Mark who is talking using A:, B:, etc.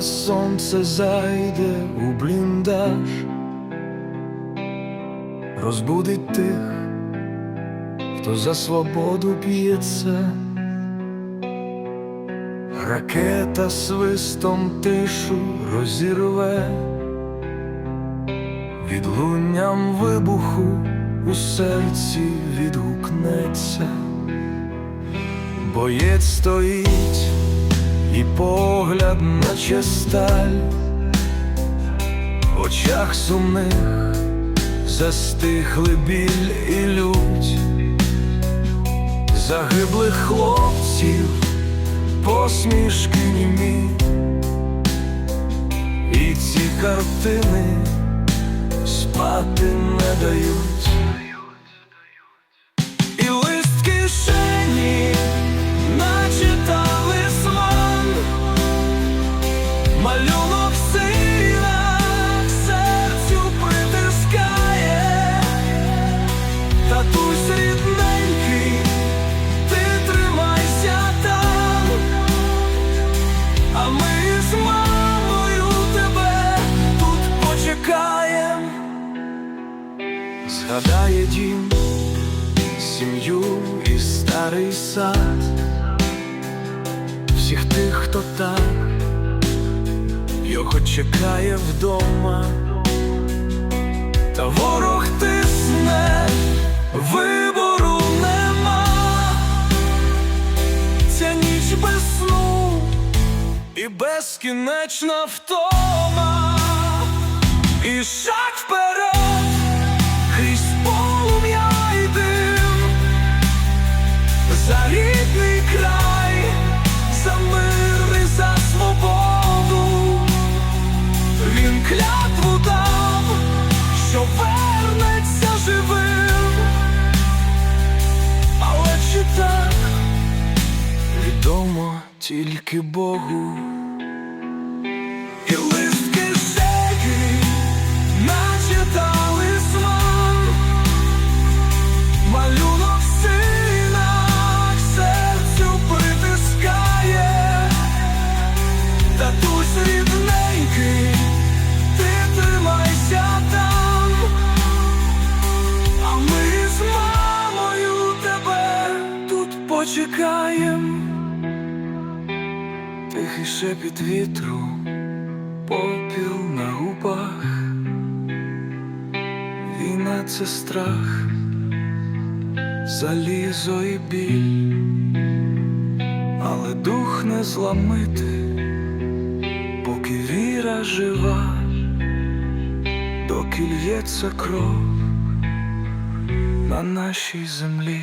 A: сонце зайде у бліндаж, розбудить тих, хто за свободу б'ється. Ракета свистом тишу розірве, відлунням вибуху у серці відгукнеться, боєць стоїть і погляд наче сталь, в очах сумних застигли біль і лють. Загиблих хлопців посмішки німі, і ці картини спати не дають. Згадає дім, сім'ю і старий сад, всіх тих, хто так його чекає вдома, та ворог тисне, вибору нема, ця ніч без сну і безкінечна втома, і шаг вперед, що вернеться живим, але чи так відомо тільки Богу. Тут почекаєм. Тихий шепіт вітру, попіл на губах, війна це страх, залізо і біль, але дух не зламити, поки віра жива, доки лється кров на нашій землі.